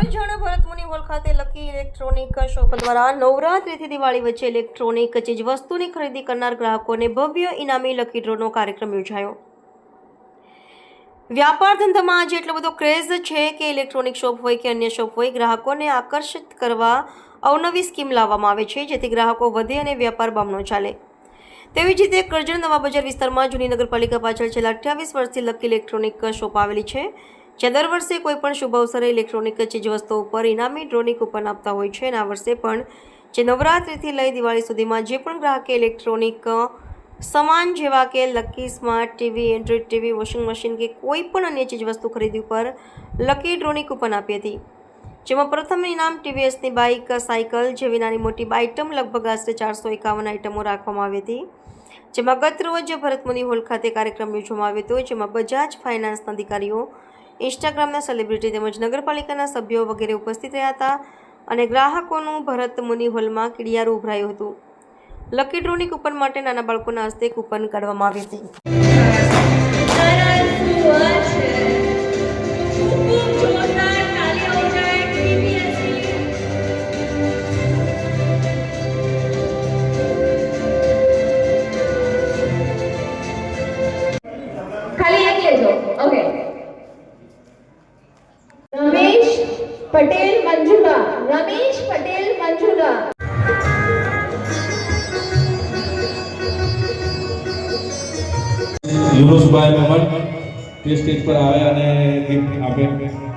Karjan Bharatmuni hall ખાતે lucky electronic shop દ્વારા નવરાત્રિથી દિવાળી વચ્ચે ઇલેક્ટ્રોનિક ચીજ વસ્તુની ખરીદી કરનાર ગ્રાહકોને ભવ્ય ઇનામી લકી ડ્રોનો કાર્યક્રમ યોજાયો. વ્યાપાર ધંધામાં આજે એટલો બધો ક્રેઝ છે કે ઇલેક્ટ્રોનિક શોપ હોય કે અન્ય શોપ હોય, ગ્રાહકોને આકર્ષિત કરવા અવનવી સ્કીમ લાવવામાં આવે છે, જેથી ગ્રાહકો વધે અને વ્યાપાર બમણો ચાલે. તેવી જ રીતે કરજણ નવા બજાર વિસ્તારમાં જૂની નગરપાલિકા પાછળ છેલ્લા અઠ્યાવીસ વર્ષથી લકી ઇલેક્ટ્રોનિક શોપ આવેલી છે. જ્યાં દર વર્ષે કોઈ પણ શુભ અવસરે ઇલેક્ટ્રોનિક ચીજવસ્તુઓ ઉપર ઇનામી ડ્રોની કૂપન આપતા હોય છે. અને આ વર્ષે પણ જે નવરાત્રિથી લઈ દિવાળી સુધીમાં જે પણ ગ્રાહકે ઇલેક્ટ્રોનિક સામાન જેવા કે lucky smart TV Android TV, washing machine કે કોઈ પણ અન્ય ચીજવસ્તુ ખરીદી ઉપર લકી ડ્રોની કૂપન આપી હતી. જેમાં પ્રથમ ઇનામ ટીવીએસની બાઇક, સાયકલ જેવી નાની મોટી આઇટમ લગભગ આશરે ચારસો એકાવન આઇટમો રાખવામાં આવી હતી. જેમાં ગત રોજ ભરતમુનિ હોલ ખાતે કાર્યક્રમ યોજવામાં આવ્યો હતો, જેમાં બજાજ ફાઇનાન્સના અધિકારીઓ ઇન્સ્ટાગ્રામના સેલિબ્રિટી તેમજ નગરપાલિકાના સભ્યો વગેરે ઉપસ્થિત રહ્યા હતા અને ગ્રાહકોનું ભરત મુનિ હોલમાં કિડિયારું ઉભરાયું હતું. લકી ડ્રોની કૂપન માટે નાના બાળકોના હસ્તે કૂપન કાઢવામાં આવી હતી. રમેશ પટેલ મંજુલા. રમેશ પટેલ મંજુલા. યુનુસભાઈ મોહન તે સ્ટેજ પર આવે અને ગિફ્ટ આપે